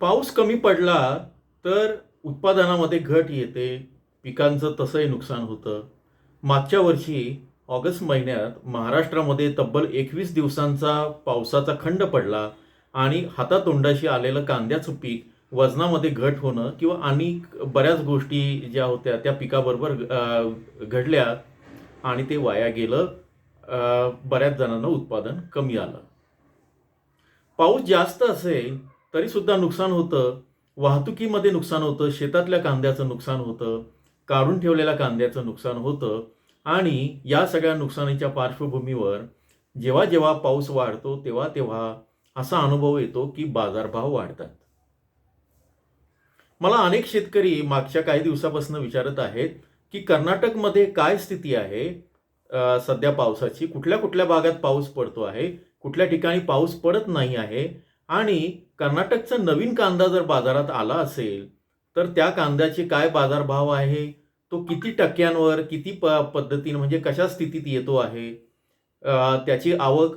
पाऊस कमी पडला तर उत्पादनामध्ये घट येते पिकांचं तसंही नुकसान होतं. मागच्या वर्षी ऑगस्ट महिन्यात महाराष्ट्रामध्ये तब्बल एकवीस दिवसांचा पावसाचा खंड पडला आणि हातातोंडाशी आलेलं कांद्याचं पीक वजनामध्ये घट होणं किंवा आणि बऱ्याच गोष्टी ज्या होत्या त्या पिकाबरोबर घडल्या आणि ते वाया गेलं बऱ्याच जणांना उत्पादन कमी आलं. पाऊस जास्त असेल तरी सुद्धा नुकसान होतं. वाहतुकीमध्ये नुकसान होतं. शेतातल्या कांद्याचं नुकसान होतं. काढून ठेवलेल्या कांद्याचं नुकसान होतं. आणि या सगळ्या नुकसानीच्या पार्श्वभूमीवर जेव्हा जेव्हा पाऊस वाढतो तेव्हा तेव्हा असा अनुभव येतो की बाजारभाव वाढतात. मला अनेक शेतकरी मागच्या काही दिवसापासून विचारत आहेत की कर्नाटकमध्ये काय स्थिती आहे? सध्या पावसाची कुठल्या कुठल्या भागात पाऊस पडतो आहे? कुठल्या ठिकाणी पाऊस पडत नाही आहे? आणि कर्नाटकचा नवीन कांदा जर बाजारात आला असेल तर त्या कांद्याचे काय बाजारभाव आहे? तो किती टक्क्यांवर किती प पद्धतीनं म्हणजे कशा स्थितीत येतो आहे? त्याची आवक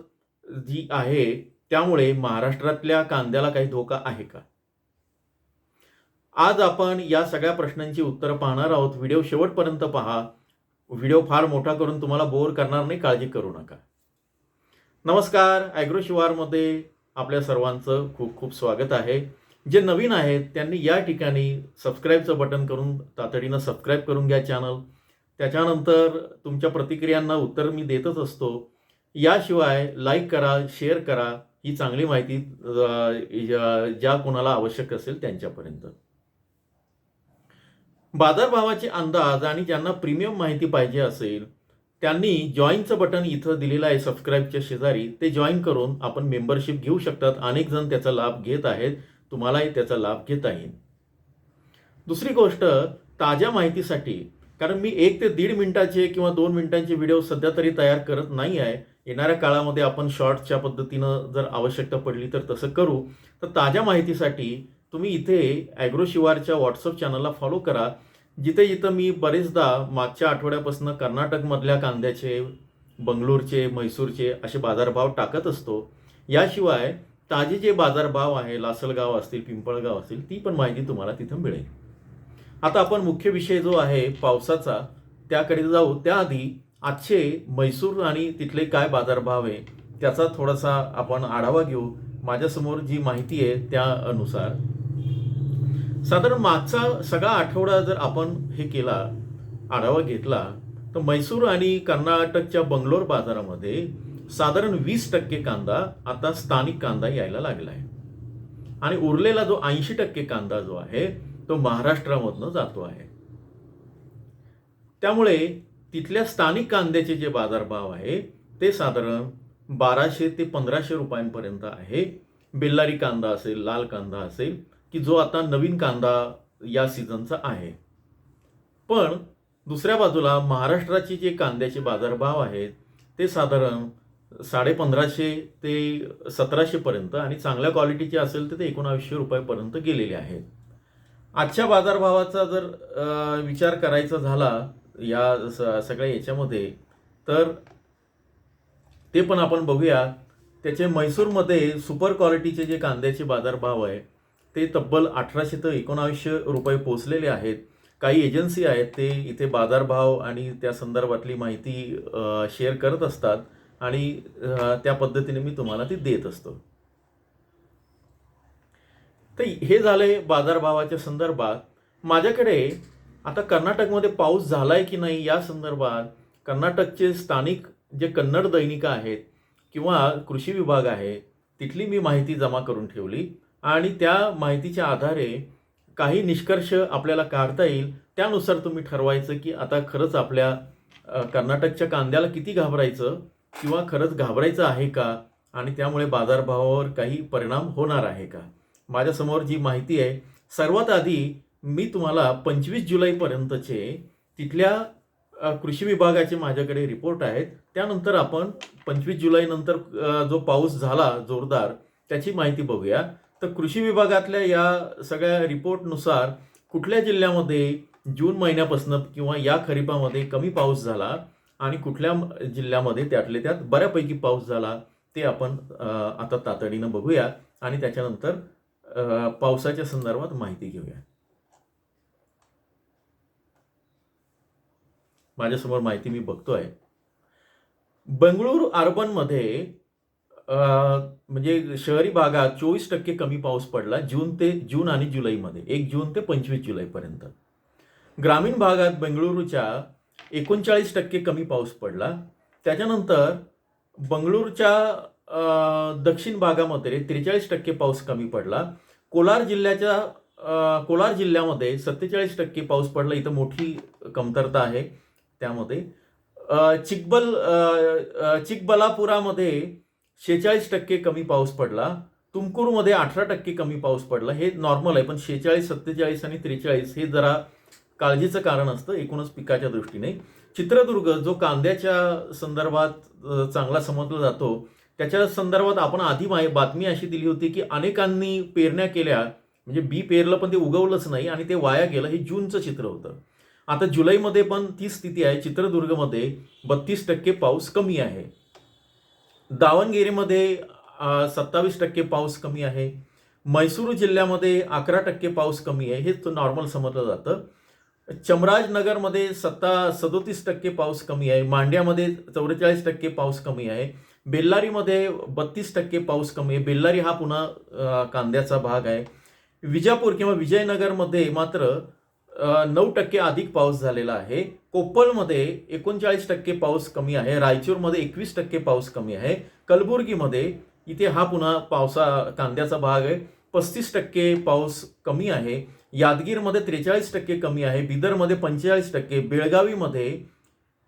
जी आहे त्यामुळे महाराष्ट्रातल्या कांद्याला काही धोका आहे का? आज आपण या सगळ्या प्रश्नांची उत्तरं पाहणार आहोत. व्हिडिओ शेवटपर्यंत पहा. व्हिडिओ फार मोठा करून तुम्हाला बोर करणार नाही काळजी करू नका. नमस्कार. ॲग्रो शिवारमध्ये आपल्या सर्वांचं खूप खूप स्वागत आहे. जे नवीन आहेत त्यांनी या ठिकाणी सबस्क्राईबचं बटन करून तातडीनं सबस्क्राईब करून घ्या चॅनल त्याच्यानंतर तुमच्या प्रतिक्रियांना उत्तर मी देतच असतो. याशिवाय लाईक करा शेअर करा ही चांगली माहिती ज्या कोणाला आवश्यक असेल त्यांच्यापर्यंत. बाजारभावाचे अंदाज आणि ज्यांना प्रीमियम माहिती पाहिजे असेल त्यांनी जॉईनचं बटन इथं दिलेलं आहे सबस्क्राईबच्या शेजारी. ते जॉईन करून आपण मेंबरशिप घेऊ शकतात. अनेक जण त्याचा लाभ घेत आहेत. तुम्हालाही त्याचा लाभ घेता येईल. दुसरी गोष्ट ताज्या माहितीसाठी कारण मी एक ते दीड मिनिटाचे किंवा दोन मिनिटांचे व्हिडिओ सध्या तरी तयार करत नाही आहे. येणाऱ्या काळामध्ये आपण शॉर्टच्या पद्धतीनं जर आवश्यकता पडली तर तसं करू. तर ताज्या माहितीसाठी तुम्ही इथे ॲग्रो शिवारच्या व्हॉट्सअप चॅनलला फॉलो करा. जिथे जिथं मी बरेचदा मागच्या आठवड्यापासून कर्नाटकमधल्या कांद्याचे बंगलोरचे म्हैसूरचे असे बाजारभाव टाकत असतो. याशिवाय ताजे जे बाजारभाव आहे लासलगाव असतील पिंपळगाव असतील ती पण माहिती तुम्हाला तिथं मिळेल. आता आपण मुख्य विषय जो आहे पावसाचा त्याकडे जाऊ. त्याआधी आजचे म्हैसूर आणि तिथले काय बाजारभाव आहे त्याचा थोडासा आपण आढावा घेऊ. माझ्यासमोर जी माहिती आहे त्यानुसार. साधारण मागचा सगळा आठवडा जर आपण हे केला आढावा घेतला तर म्हैसूर आणि कर्नाटकच्या बंगलोर बाजारामध्ये साधारण वीस टक्के कांदा आता स्थानिक कांदा यायला लागला आहे आणि उरलेला जो ऐंशी टक्के कांदा जो आहे तो महाराष्ट्रामधनं जातो आहे. त्यामुळे तिथल्या स्थानिक कांद्याचे जे बाजारभाव आहे ते साधारण बाराशे ते पंधराशे रुपयांपर्यंत आहे. बेल्लारी कांदा असेल लाल कांदा असेल की जो आता नवीन कांदा या सीझनचा आहे. पण दुसऱ्या बाजूला महाराष्ट्राचे जे कांद्याचे बाजारभाव आहेत ते साधारण साडे पंधराशे ते सतराशेपर्यंत आणि चांगल्या क्वालिटीचे असेल तर ते एकोणावीसशे रुपयापर्यंत गेलेले आहेत. आजच्या बाजारभावाचा जर विचार करायचा झाला या स- सगळ्या याच्यामध्ये तर ते पण आपण बघूया. त्याचे म्हैसूरमध्ये सुपर क्वालिटीचे जे कांद्याचे बाजारभाव आहे ते तब्बल अठराशे ते एकोणावीसशे रुपये पोचलेले आहेत. काही एजन्सी आहेत ते इथे बाजारभाव आणि त्या संदर्भातली माहिती शेअर करत असतात आणि त्या पद्धतीने मी तुम्हाला ती देत असतो. तर हे झाले बाजारभावाच्या संदर्भात. माझ्याकडे आता कर्नाटकमध्ये पाऊस झालाय की नाही या संदर्भात कर्नाटकचे स्थानिक जे कन्नड दैनिक आहेत किंवा कृषी विभाग आहे तिथली मी माहिती जमा करून ठेवली. आणि त्या माहितीच्या आधारे काही निष्कर्ष आपल्याला काढता येईल. त्यानुसार तुम्ही ठरवायचं की आता खरंच आपल्या कर्नाटकच्या कांद्याला किती घाबरायचं किंवा खरंच घाबरायचं आहे का? आणि त्यामुळे बाजारभावावर काही परिणाम होणार आहे का? माझ्यासमोर जी माहिती आहे सर्वात आधी मी तुम्हाला पंचवीस जुलैपर्यंतचे तिथल्या कृषी विभागाचे माझ्याकडे रिपोर्ट आहेत. त्यानंतर आपण पंचवीस जुलैनंतर जो पाऊस झाला जोरदार त्याची माहिती बघूया. तर कृषी विभागातल्या या सगळ्या रिपोर्टनुसार कुठल्या जिल्ह्यामध्ये जून महिन्यापासून किंवा या खरीपामध्ये कमी पाऊस झाला आणि कुठल्या जिल्ह्यामध्ये त्यातले त्यात बऱ्यापैकी पाऊस झाला ते आपण आता तातडीनं बघूया आणि त्याच्यानंतर पावसाच्या संदर्भात माहिती घेऊया. माझ्यासमोर माहिती मी बघतोय. बंगळुरू अर्बनमध्ये म्हणजे शहरी भागात चोवीस टक्के कमी पाऊस पडला जून ते जून आणि जुलैमध्ये. एक जून ते पंचवीस जुलैपर्यंत. ग्रामीण भागात बेंगळुरूच्या एकोणचाळीस टक्के कमी पाऊस पडला. त्याच्यानंतर बंगळुरूच्या दक्षिण भागामध्ये त्रेचाळीस टक्के पाऊस कमी पडला. कोलार जिल्ह्याच्या कोलार जिल्ह्यामध्ये सत्तेचाळीस टक्के पाऊस पडला. इथं मोठी कमतरता आहे त्यामध्ये. चिकबल चिकबलापुरामध्ये शेहेचाळीस टक्के कमी पाऊस पडला तुमकुरूमध्ये अठरा टक्के कमी पाऊस पडला हे नॉर्मल आहे पण शेहेचाळीस सत्तेचाळीस आणि त्रेचाळीस हे जरा काळजीचं कारण असतं एकूणच पिकाच्या दृष्टीने. चित्रदुर्ग जो कांद्याच्या संदर्भात चांगला समजला जातो त्याच्या संदर्भात आपण आधी माहि बातमी अशी दिली होती की अनेकांनी पेरण्या केल्या म्हणजे बी पेरलं पण ते उगवलंच नाही आणि ते वाया गेलं हे जूनचं चित्र होतं. आता जुलैमध्ये पण ती स्थिती आहे चित्रदुर्गमध्ये बत्तीस टक्के पाऊस कमी आहे. दावणगेरीमध्ये सत्तावीस टक्के पाऊस कमी आहे. म्हैसूर जिल्ह्यामध्ये अकरा टक्के पाऊस कमी आहे. हे नॉर्मल समजलं जातं. चमराजनगरमध्ये सत्ता सदोतीस टक्के पाऊस कमी आहे. मांड्यामध्ये चौवेचाळीस टक्के पाऊस कमी आहे. बेल्लारीमध्ये बत्तीस टक्के पाऊस कमी आहे. बेल्लारी हा पुन्हा कांद्याचा भाग आहे. विजापूर किंवा विजयनगरमध्ये मात्र नऊ टक्के अधिक पाऊस झालेला आहे. कोप्पलमध्ये एकोणचाळीस टक्के पाऊस कमी आहे. रायचूरमध्ये एकवीस टक्के पाऊस कमी आहे. कलबुर्गीमध्ये इथे हा पुन्हा पावसा कांद्याचा भाग आहे. पस्तीस टक्के पाऊस कमी आहे. यादगीरमध्ये त्रेचाळीस टक्के कमी आहे. बिदरमध्ये पंचेचाळीस टक्के. बेळगावीमध्ये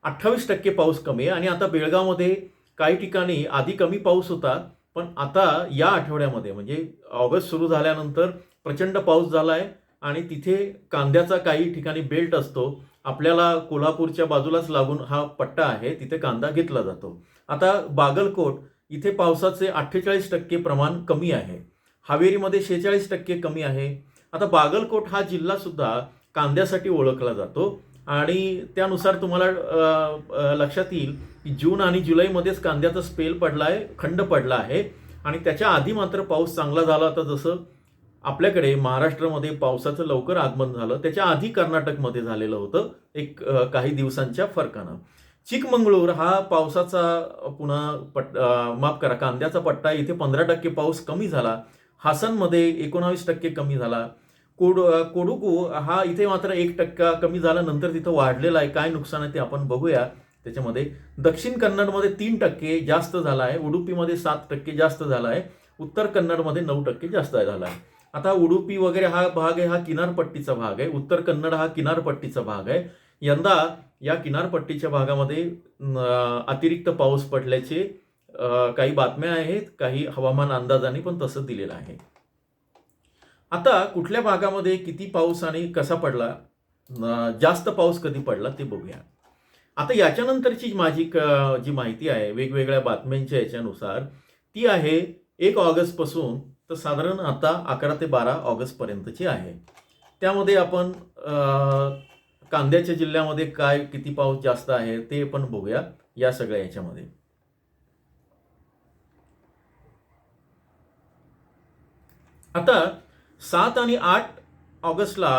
अठ्ठावीस टक्के पाऊस कमी आहे. आणि आता बेळगावमध्ये काही ठिकाणी आधी कमी पाऊस होता पण आता या आठवड्यामध्ये म्हणजे ऑगस्ट सुरू झाल्यानंतर प्रचंड पाऊस झाला आहे आणि तिथे कांद्याचा काही ठिकाणी बेल्ट असतो. आपल्याला कोल्हापूरच्या बाजूलाच लागून हा पट्टा आहे तिथे कांदा घेतला जातो. आता बागलकोट इथे पावसाचे अठ्ठेचाळीस टक्के प्रमाण कमी आहे. हावेरीमध्ये शेहेचाळीस टक्के कमी आहे. आता बागलकोट हा जिल्हा सुद्धा कांद्यासाठी ओळखला जातो. आणि त्यानुसार तुम्हाला लक्षात येईल की जून आणि जुलैमध्येच कांद्याचा स्पेल पडला आहे खंड पडला आहे. आणि त्याच्या आधी मात्र पाऊस चांगला झाला होता जसं आपल्याकडे महाराष्ट्रामध्ये पावसाचं लवकर आगमन झालं त्याच्या आधी कर्नाटकमध्ये झालेलं होतं एक काही दिवसांच्या फरकानं. चिकमंगळूर हा पावसाचा पुन्हा पट माफ करा कांद्याचा पट्टा इथे पंधरा टक्के पाऊस कमी झाला हासनमध्ये एकोणावीस टक्के कमी झाला. कोड कोडुकू हा इथे मात्र एक टक्का कमी झाला नंतर तिथं वाढलेला आहे. काय नुकसान आहे ते आपण बघूया. त्याच्यामध्ये दक्षिण कन्नडमध्ये तीन टक्के जास्त झाला आहे उडुपीमध्ये सात टक्के जास्त झाला आहे उत्तर कन्नडमध्ये नऊ टक्के जास्त झाला आहे. आता उडुपी वगैरे हा भाग आहे हा किनारपट्टीचा भाग आहे. उत्तर कन्नड हा किनारपट्टीचा भाग आहे. यंदा या किनारपट्टीच्या भागामध्ये अतिरिक्त पाऊस पडल्याचे काही बातम्या आहेत काही हवामान अंदाजाने पण तसं दिलेलं आहे. आता कुठल्या भागामध्ये किती पाऊस आणि कसा पडला? जास्त पाऊस कधी पडला ते बघूया. आता याच्यानंतरची माझी क- जी माहिती आहे वेगवेगळ्या बातम्यांच्या याच्यानुसार ती आहे एक ऑगस्टपासून तर साधारण आता अकरा ते बारा ऑगस्टपर्यंतची आहे. त्यामध्ये आपण कांद्याच्या जिल्ह्यामध्ये काय किती पाऊस जास्त आहे ते पण बघूया या सगळ्या याच्यामध्ये. आता सात आणि आठ ऑगस्टला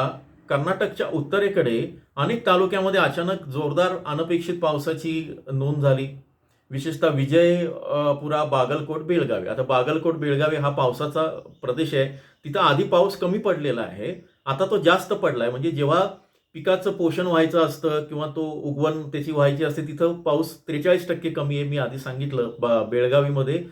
कर्नाटकच्या उत्तरेकडे अनेक तालुक्यामध्ये अचानक जोरदार अनपेक्षित पावसाची नोंद झाली. विशेषतः विजयपुरा बागलकोट बेळगावी. आता बागलकोट बेळगावी हा पावसाचा प्रदेश आहे. तिथं आधी पाऊस कमी पडलेला आहे. आता तो जास्त पडला आहे म्हणजे जेव्हा पिकाचं पोषण व्हायचं असतं किंवा तो उगवण त्याची व्हायची असते तिथं पाऊस त्रेचाळीस टक्के कमी आहे मी आधी सांगितलं बा बेळगावीमध्ये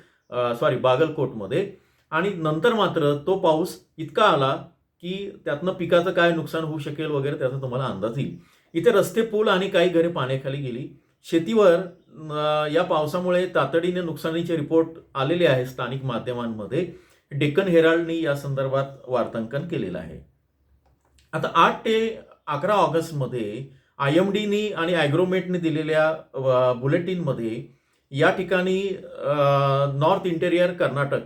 सॉरी बागलकोटमध्ये. आणि नंतर मात्र तो पाऊस इतका आला की त्यातनं पिकाचं काय नुकसान होऊ शकेल वगैरे त्याचा तुम्हाला अंदाज येईल. इथे रस्ते पूल आणि काही घरे पाण्याखाली गेली. शेतीवर या पावसामुळे तातडीने नुकसानीचे रिपोर्ट आलेले आहे स्थानिक माध्यमांमध्ये. डेक्कन हेराल्डनी या संदर्भात वार्तांकन केलेलं आहे. आता आठ ते अकरा ऑगस्टमध्ये आय एम डीनी आणि ॲग्रोमेटने दिलेल्या बुलेटिनमध्ये या ठिकाणी नॉर्थ इंटेरियर कर्नाटक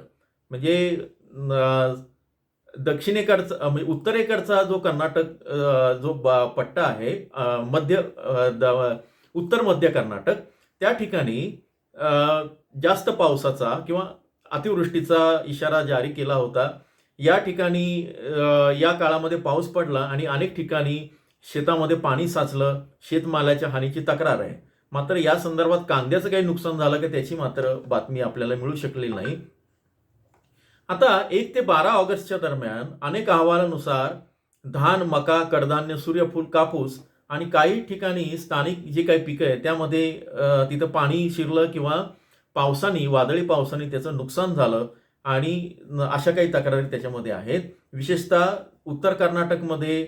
म्हणजे दक्षिणेकडचा म्हणजे उत्तरेकडचा जो कर्नाटक जो पट्टा आहे मध्य द- उत्तर मध्य कर्नाटक. त्या ठिकाणी अं, जास्त पावसाचा किंवा अतिवृष्टीचा इशारा जारी केला होता. या ठिकाणी या काळामध्ये पाऊस पडला आणि अनेक ठिकाणी शेतामध्ये पाणी साचलं शेतमालाच्या हानीची तक्रार आहे. मात्र या संदर्भात कांद्याचं काही नुकसान झालं का त्याची मात्र बातमी आपल्याला मिळू शकलेली नाही. आता एक ते बारा ऑगस्टच्या दरम्यान अनेक अहवालानुसार धान मका कडधान्य सूर्यफूल कापूस आणि काही ठिकाणी स्थानिक जे काही पिकं आहे त्यामध्ये तिथं पाणी शिरलं किंवा पावसाने वादळी पावसाने त्याचं नुकसान झालं आणि अशा काही तक्रारी त्याच्यामध्ये आहेत. विशेषतः उत्तर कर्नाटकमध्ये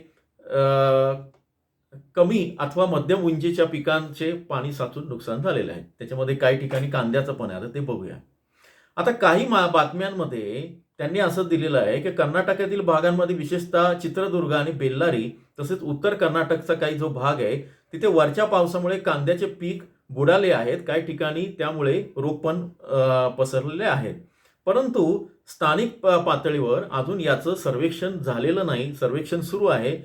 कमी अथवा मध्यम उंचीच्या पिकांचे पाणी साचून नुकसान झालेलं आहे. त्याच्यामध्ये काही ठिकाणी कांद्याचं पण आहे. ते बघूया. आता काही मा बातम्यांमध्ये त्यांनी असं दिलेलं आहे की कर्नाटकातील भागांमध्ये विशेषतः चित्रदुर्ग आणि बेल्लारी तसेच उत्तर कर्नाटकचा काही जो भाग आहे तिथे वरच्या पावसामुळे कांद्याचे पीक बुडाले आहेत. काही ठिकाणी त्यामुळे रोग पण पसरलेले आहेत. परंतु स्थानिक पातळीवर अजून याचं सर्वेक्षण झालेलं नाही. सर्वेक्षण सुरू आहे.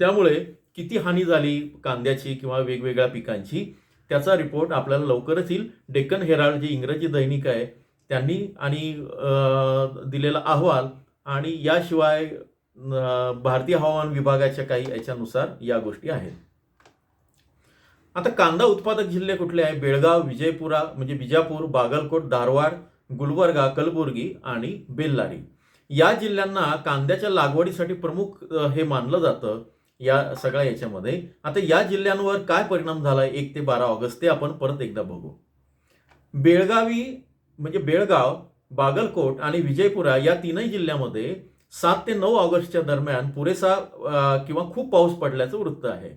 त्यामुळे किती हानी झाली कांद्याची किंवा वेगवेगळ्या पिकांची त्याचा रिपोर्ट आपल्याला लवकरच येईल. डेक्कन हेराल्ड जे इंग्रजी दैनिक आहे त्यांनी आणि दिलेला अहवाल आणि याशिवाय भारतीय हवामान विभागाच्या काही याच्यानुसार या गोष्टी आहेत. आता कांदा उत्पादक जिल्हे कुठले आहे? बेळगाव विजयपुरा म्हणजे विजापूर बागलकोट धारवाड गुलबर्गा कलबुर्गी आणि बेल्लारी. या जिल्ह्यांना कांद्याच्या लागवडीसाठी प्रमुख हे मानलं जातं या सगळ्या याच्यामध्ये. आता या जिल्ह्यांवर काय परिणाम झाला एक ते बारा ऑगस्ट ते आपण परत एकदा बघू. बेळगावी म्हणजे बेळगाव बागलकोट आणि विजयपुरा या तीनही जिल्ह्यामध्ये सात ते नऊ ऑगस्टच्या दरम्यान पुरेसा किंवा खूप पाऊस पडल्याचं वृत्त आहे.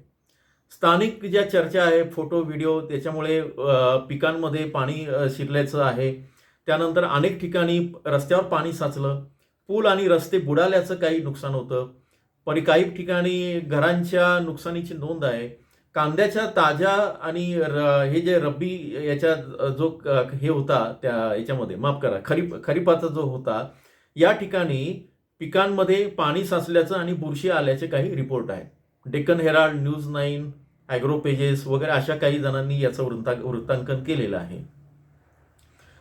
स्थानिक ज्या चर्चा आहे फोटो व्हिडिओ त्याच्यामुळे पिकांमध्ये पाणी शिरल्याचं आहे. त्यानंतर अनेक ठिकाणी रस्त्यावर पाणी साचलं. पूल आणि रस्ते बुडाल्याचं काही नुकसान होतं. परी काही ठिकाणी घरांच्या नुकसानीची नोंद आहे. कांद्याच्या ताज्या आणि हे जे रब्बी याच्या जो हे होता त्या याच्यामध्ये माफ करा खरीप खरीपाचा जो होता या ठिकाणी पिकांमध्ये पाणी साचल्याचं आणि बुरशी आल्याचे काही रिपोर्ट आहेत. Deccan Herald News Nine Agro Pages वगैरे अशा काही जणांनी याचं वृत्ता वृत्तांकन केलेलं आहे.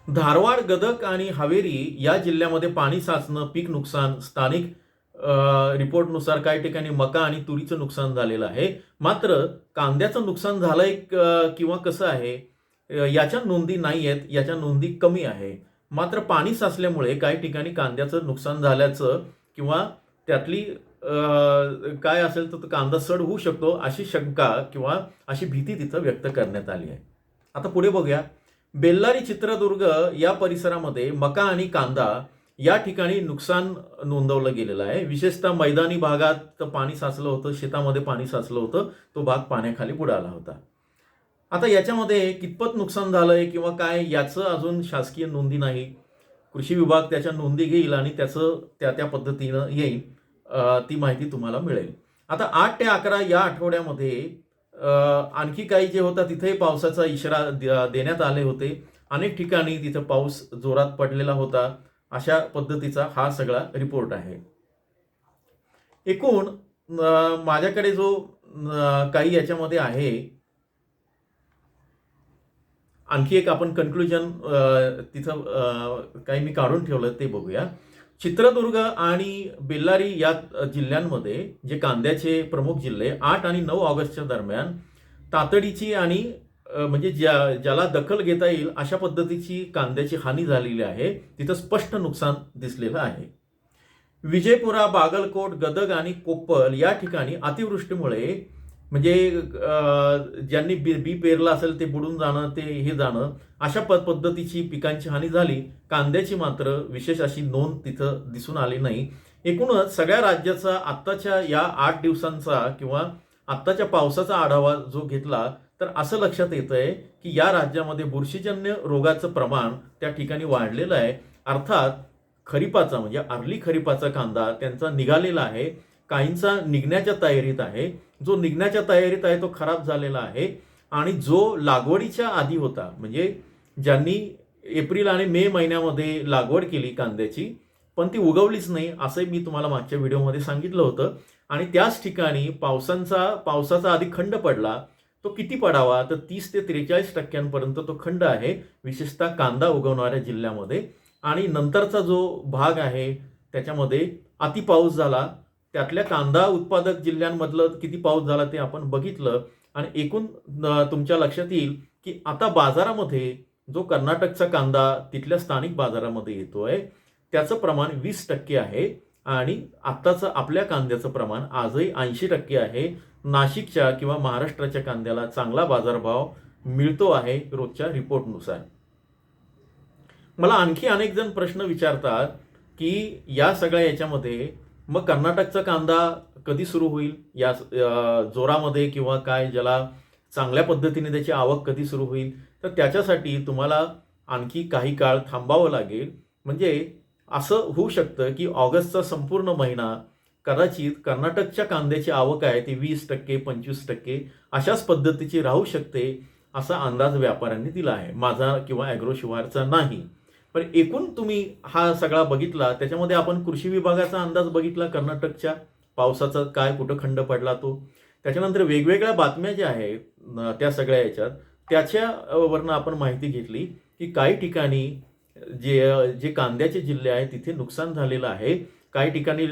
धारवाड गदक आणि हावेरी या जिल्ह्यामध्ये पाणी साचणं पीक नुकसान स्थानिक रिपोर्टनुसार काही ठिकाणी मका आणि तुरीचं नुकसान झालेलं आहे. मात्र कांद्याचं नुकसान झालंय किंवा कसं आहे? याच्या नोंदी नाही आहेत याच्या नोंदी कमी आहे. मात्र पाणी साचल्यामुळे काही ठिकाणी कांद्याचं नुकसान झाल्याचं किंवा त्यातली काय असेल तर तो कांदा सड होऊ शकतो अशी शंका किंवा अशी भीती तिथं व्यक्त करण्यात आली आहे. आता पुढे बघूया. बेल्लारी चित्रदुर्ग या परिसरामध्ये मका आणि कांदा या ठिकाणी नुकसान नोंदवलं गेलेलं आहे. विशेषतः मैदानी भागात पाणी साचलं होतं शेतामध्ये पाणी साचलं होतं तो भाग पाण्याखाली बुडाला होता. आता याच्यामध्ये कितपत नुकसान झालं आहे किंवा काय याचं अजून शासकीय नोंदी नाही. कृषी विभाग त्याच्या नोंदी घेईल आणि त्याचं त्या त्या पद्धतीनं येईल ती माहिती तुम्हाला मिळेल. आता आठ ते अकरा या आठवड्यामध्ये आणखी काही जे होता तिथेही पावसाचा इशारा द- देण्यात आले होते. अनेक ठिकाणी तिथं पाऊस जोरात पडलेला होता. अशा पद्धतीचा हा सगळा रिपोर्ट आहे. एकूण माझ्याकडे जो काही याच्यामध्ये आहे आणखी एक आपण कन्क्लुजन तिथं काही मी काढून ठेवलं ते बघूया. चित्रदुर्ग आणि बेल्लारी या जिल्ह्यांमध्ये जे कांद्याचे प्रमुख जिल्हे आठ आणि नऊ ऑगस्टच्या दरम्यान तातडीची आणि म्हणजे ज्या ज्याला दखल घेता येईल अशा पद्धतीची कांद्याची हानी झालेली आहे. तिथं स्पष्ट नुकसान दिसलेलं आहे. विजयपुरा बागलकोट गदग आणि कोप्पल या ठिकाणी अतिवृष्टीमुळे म्हणजे ज्यांनी बी बी पेरलं असेल ते बुडून जाणं ते हे जाणं अशा प पद्धतीची पिकांची हानी झाली. कांद्याची मात्र विशेष अशी नोंद तिथं दिसून आली नाही. एकूणच सगळ्या राज्याचा आत्ताच्या या आठ दिवसांचा किंवा आत्ताच्या पावसाचा आढावा जो घेतला तर असं लक्षात येतं आहे की या राज्यामध्ये बुरशीजन्य रोगाचं प्रमाण त्या ठिकाणी वाढलेलं आहे. अर्थात खरीपाचा म्हणजे अर्ली खरीपाचा कांदा त्यांचा निघालेला आहे. काहींचा निघण्याच्या तयारीत आहे. जो निघण्याच्या तयारीत आहे तो खराब झालेला आहे. आणि जो लागवडीच्या आधी होता म्हणजे ज्यांनी एप्रिल आणि मे महिन्यामध्ये लागवड केली कांद्याची पण ती उगवलीच नाही असंही मी तुम्हाला मागच्या व्हिडिओमध्ये सांगितलं होतं. आणि त्याच ठिकाणी पावसांचा पावसाचा आधी खंड पडला तो किती पडावा तर तीस ते त्रेचाळीस टक्क्यांपर्यंत तो खंड आहे. विशेषतः कांदा उगवणाऱ्या जिल्ह्यामध्ये. आणि नंतरचा जो भाग आहे त्याच्यामध्ये अति पाऊस झाला. त्यातल्या कांदा उत्पादक जिल्ह्यांमधलं किती पाऊस झाला ते आपण बघितलं. आणि एकूण तुमच्या लक्षात येईल की आता बाजारामध्ये जो कर्नाटकचा कांदा तिथल्या स्थानिक बाजारामध्ये येतो आहे त्याचं प्रमाण वीस टक्के आहे. आणि आत्ताचं आपल्या कांद्याचं प्रमाण आजही ऐंशी टक्के आहे. नाशिकच्या किंवा महाराष्ट्राच्या कांद्याला चांगला बाजारभाव मिळतो आहे रोजच्या रिपोर्टनुसार. मला आणखी अनेक जण प्रश्न विचारतात की या सगळ्या याच्यामध्ये मग कर्नाटकचा कांदा कधी सुरू होईल? या जोरामध्ये किंवा काय ज्याला चांगल्या पद्धतीने त्याची आवक कधी सुरू होईल? तर त्याच्यासाठी तुम्हाला आणखी काही काळ थांबावं लागेल. म्हणजे असं होऊ शकतं की ऑगस्टचा संपूर्ण महिना कदाचित कर्नाटकच्या कांद्याची आवक आहे ती वीस टक्के पंचवीस टक्के अशाच पद्धतीची राहू शकते असा अंदाज व्यापाऱ्यांनी दिला आहे. माझा किंवा ॲग्रो शिवारचा नाही. पण एकूण तुम्ही हा सगळा बघितला त्याच्यामध्ये आपण कृषी विभागाचा अंदाज बघितला कर्नाटकच्या पावसाचा काय कुठं खंड पडला तो. त्याच्यानंतर वेगवेगळ्या बातम्या ज्या आहेत त्या सगळ्या याच्यात त्याच्या वरनं आपण माहिती घेतली की काही ठिकाणी जे जे कांद्याचे जिल्हे आहेत तिथे नुकसान झालेलं आहे. काही ठिकाणी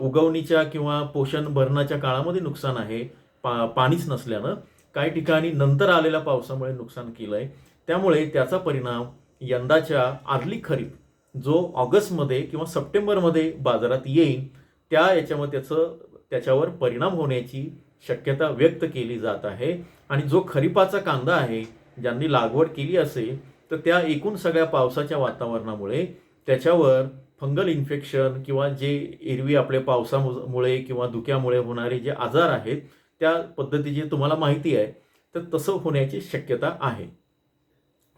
उगवणीच्या किंवा पोषण भरणाच्या काळामध्ये नुकसान आहे. पा पाणीच नसल्यानं. काही ठिकाणी नंतर आलेल्या पावसामुळे नुकसान केलं आहे त्यामुळे त्याचा परिणाम यंदाच्या आदली खरीप जो ऑगस्टमध्ये किंवा सप्टेंबरमध्ये बाजारात येईल त्या याच्यामध्ये त्याचं त्याच्यावर परिणाम होण्याची शक्यता व्यक्त केली जात आहे. आणि जो खरीपाचा कांदा आहे ज्यांनी लागवड केली असेल तर त्या एकूण सगळ्या पावसाच्या वातावरणामुळे त्याच्यावर फंगल इन्फेक्शन किंवा जे एरवी आपले पावसामुळे किंवा धुक्यामुळे होणारे जे आजार आहेत त्या पद्धतीची तुम्हाला माहिती आहे तर तसं होण्याची शक्यता आहे.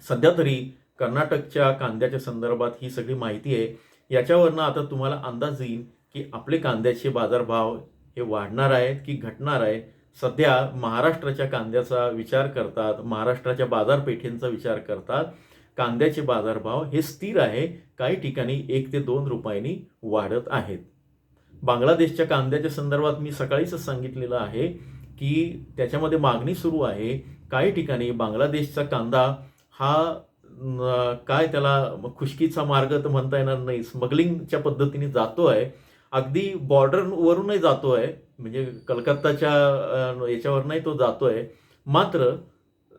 सध्या तरी कर्नाटकच्या कांद्याच्या संदर्भात ही सगळी माहिती आहे. याच्यावरनं आता तुम्हाला अंदाज येईल की आपले कांद्याचे बाजारभाव हे वाढणार आहेत की घटणार आहे सध्या महाराष्ट्राच्या कांद्याचा विचार करतात महाराष्ट्राच्या बाजारपेठेंचा विचार करतात. कांद्याचे बाजारभाव हे स्थिर आहे. काही ठिकाणी एक ते दोन रुपयांनी वाढत आहेत. बांगलादेशच्या कांद्याच्या संदर्भात मी सकाळीच सांगितलेलं आहे की त्याच्यामध्ये मागणी सुरू आहे. काही ठिकाणी बांगलादेशचा कांदा हा काय त्याला खुशकीचा मार्ग तर म्हणता येणार नाही. स्मगलिंगच्या पद्धतीने जातो आहे अगदी बॉर्डरवरूनही जातो आहे म्हणजे कलकत्ताच्या याच्यावरूनही तो तो आहे मात्र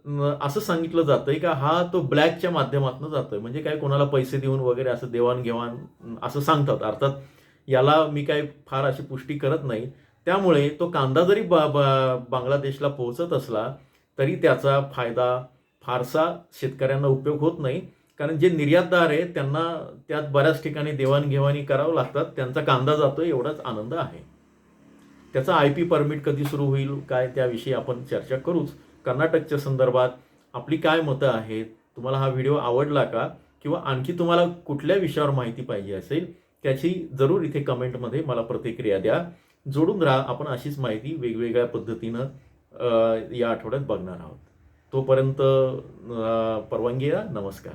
असं सांगितलं जातंय का हा तो ब्लॅकच्या माध्यमातून जातोय. म्हणजे काय कोणाला पैसे देऊन वगैरे असं देवाणघेवाण असं सांगतात. अर्थात याला मी काय फार अशी पुष्टी करत नाही. त्यामुळे तो कांदा जरी बा बा बांगलादेशला पोहोचत असला तरी त्याचा फायदा फारसा शेतकऱ्यांना उपयोग होत नाही. कारण जे निर्यातदार आहे त्यांना त्यात बऱ्याच ठिकाणी देवाणघेवाणी करावं लागतात. त्यांचा कांदा जातो एवढाच आनंद आहे. त्याचा आय पी परमिट कधी सुरू होईल काय त्याविषयी आपण चर्चा करूच. कर्नाटकच्या संदर्भात आपली काय मतं आहेत तुम्हाला हा व्हिडिओ आवडला का किंवा आणखी तुम्हाला कुठल्या विषयावर माहिती पाहिजे असेल त्याची जरूर इथे कमेंटमध्ये मला प्रतिक्रिया द्या. जोडून राहा आपण अशीच माहिती वेगवेगळ्या पद्धतीनं या आठवड्यात बघणार आहोत. तोपर्यंत परवानगी नमस्कार.